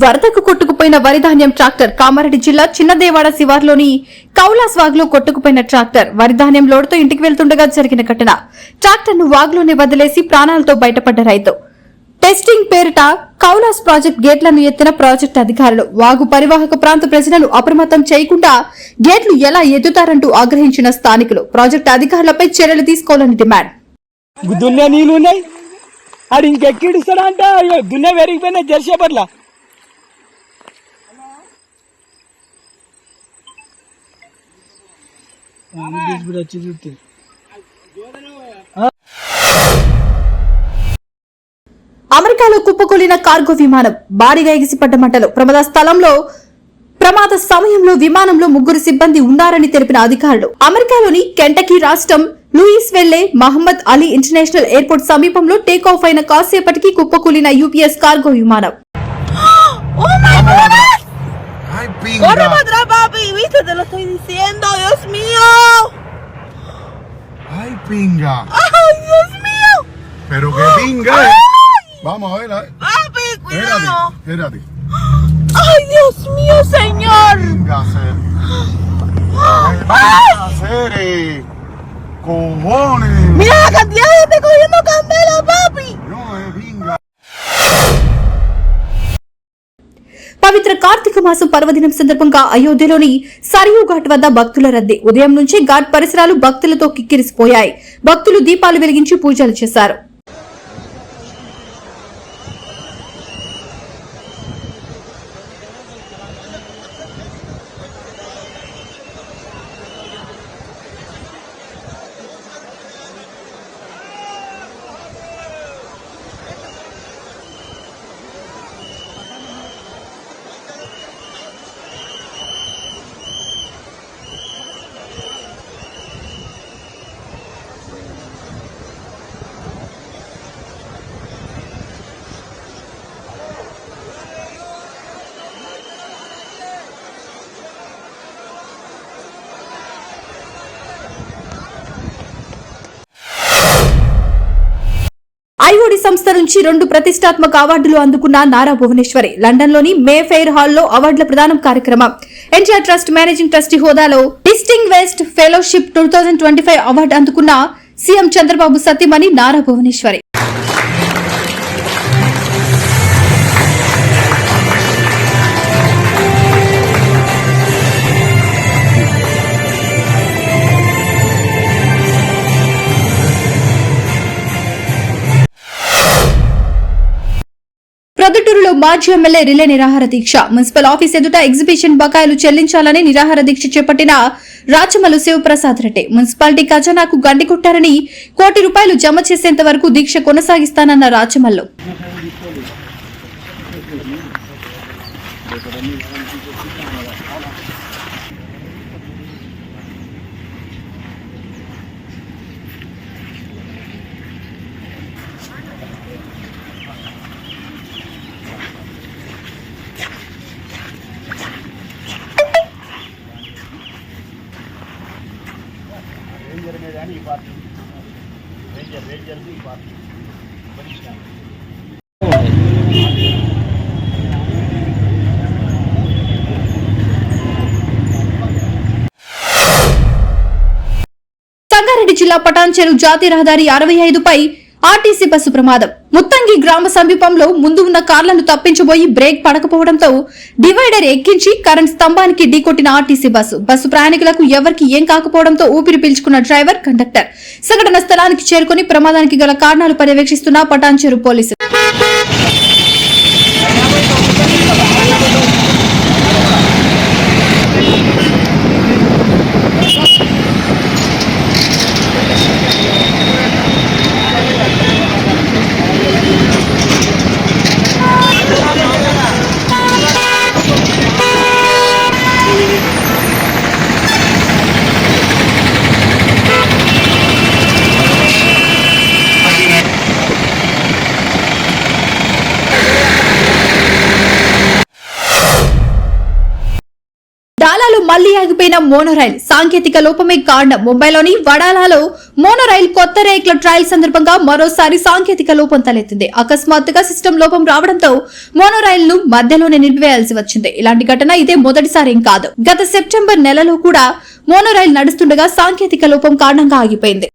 వరదకు కొట్టుకుపోయిన వరి ధాన్యం ట్రాక్టర్ కామారెడ్డి జిల్లా చిన్నదేవాడ శివార్లోని కౌలాస్ వాగులో కొట్టుకుపోయిన ట్రాక్టర్ వరి ధాన్యం లోడుతో ఇంటికి వెళ్తుండగా జరిగిన ఘటన. ట్రాక్టర్ను వాగులోనే వదిలేసి ప్రాణాలతో బయటపడ్డ రైతు. టెస్టింగ్ పేరిట కౌలాస్ ప్రాజెక్ట్ గేట్లను ఎత్తిన ప్రాజెక్ట్ అధికారులు. వాగు పరివాహక ప్రాంత ప్రజలను అప్రమత్తం చేయకుండా గేట్లు ఎలా ఎత్తుతారంటూ ఆగ్రహించిన స్థానికులు. ప్రాజెక్ట్ అధికారులపై చర్యలు తీసుకోవాలని డిమాండ్. దున్నే నీళ్ళు ఉన్నాయి ఆడు ఇంకెక్కిడుస్తాడా దున్నే పెరిగిపోయినా వచ్చి అమెరికాలో కుప్పకూలిన కార్గో విమానం భారీగా ఎగిసిపడ్డ మంటలు ప్రమాద స్థలంలో ప్రమాద సమయంలో విమానంలో ముగ్గురు సిబ్బంది ఉన్నారని తెలిపిన అధికారులు అమెరికాలోని కెంటకీ రాష్ట్రం లూయిస్ వెళ్ళే మహమ్మద్ అలీ ఇంటర్నేషనల్ ఎయిర్పోర్ట్ సమీపంలో టేక్ ఆఫ్ అయిన కాసేపటికి కుప్పకూలిన యూపీఎస్ కార్గో విమానం ¡Oh ¡Corre para atrás, papi! ¿Viste? Te lo estoy diciendo, Dios mío. Ay, pinga. ¡Ay, Dios mío! Pero qué pinga. eh. Vamos a ver. a ver. Papi, Espérate, cuidado. espérate. ¡Ay, Dios mío, señor! Pinga hacer. ¿Qué vas a hacer? eh? Cojones. Mira la cantidad de gente cogiendo candela, papi. No, es pinga. పవిత్ర కార్తీక మాసం పర్వదినం సందర్భంగా అయోధ్యలోని సరియూ ఘాట్ వద్ద భక్తుల రద్దీ. ఉదయం నుంచి ఘాట్ పరిసరాలు భక్తులతో కిక్కిరిసిపోయాయి. భక్తులు దీపాలు వెలిగించి పూజలు చేశారు. సంస్థ నుంచి రెండు ప్రతిష్టాత్మక అవార్డులు అందుకున్న నారా భువనేశ్వరి. లండన్లోని మే ఫెయిర్ హాల్లో అవార్డుల ప్రదానం కార్యక్రమం. ఎన్టీఆర్ ట్రస్ట్ మేనేజింగ్ ట్రస్టీ హోదాలో distinguished fellowship two thousand twenty five award అందుకున్న సీఎం చంద్రబాబు సతీమణి నారా భువనేశ్వరి. పల్లెటూరులో మాజీ ఎమ్మెల్యే రిలే నిరాహార దీక్ష. మున్సిపల్ ఆఫీస్ ఎదుట ఎగ్జిబిషన్ బకాయిలు చెల్లించాలని నిరాహార దీక్ష చేపట్టిన రాచమల్లు శివప్రసాద్ రెడ్డి. మున్సిపాలిటీ ఖజానాకు గండి కొట్టారని కోటి రూపాయలు జమ చేసేంత వరకు దీక్ష కొనసాగిస్తానన్న రాచమల్లు. సంగారెడ్డి జిల్లా పటాన్చెరు జాతీయ రహదారి అరవై ఐదుపై ఆర్టీసీ బస్సు ప్రమాదం. ముత్తంగి గ్రామ సమీపంలో ముందు ఉన్న కార్లను తప్పించబోయి బ్రేక్ పడకపోవడంతో డివైడర్ ఎక్కించి కరెంట్ స్తంభానికి ఢీకొట్టిన ఆర్టీసీ బస్సు. బస్సు ప్రయాణికులకు ఎవరికి ఏం కాకపోవడంతో ఊపిరి పీల్చుకున్న డ్రైవర్ కండక్టర్. సంఘటన స్థలానికి చేరుకుని ప్రమాదానికి గల కారణాలు పర్యవేక్షిస్తున్న పటాన్చెరు పోలీసులు. మళ్ళీ ఆగిపోయిన మోనోరైల్ సాంకేతిక లోపమే కారణం ముంబైలోని వడాలాలో మోనోరైల్ కొత్త రేకుల ట్రయల్ సందర్భంగా మరోసారి సాంకేతిక లోపం తలెత్తింది. అకస్మాత్తుగా సిస్టమ్ లోపం రావడంతో మోనోరైల్ను మధ్యలోనే నిలిపివేయాల్సి వచ్చింది. ఇలాంటి ఘటన ఇదే మొదటిసారి ఏం కాదు. గత సెప్టెంబర్ నెలలో కూడా మోనోరైల్ నడుస్తుండగా సాంకేతిక లోపం కారణంగా ఆగిపోయింది.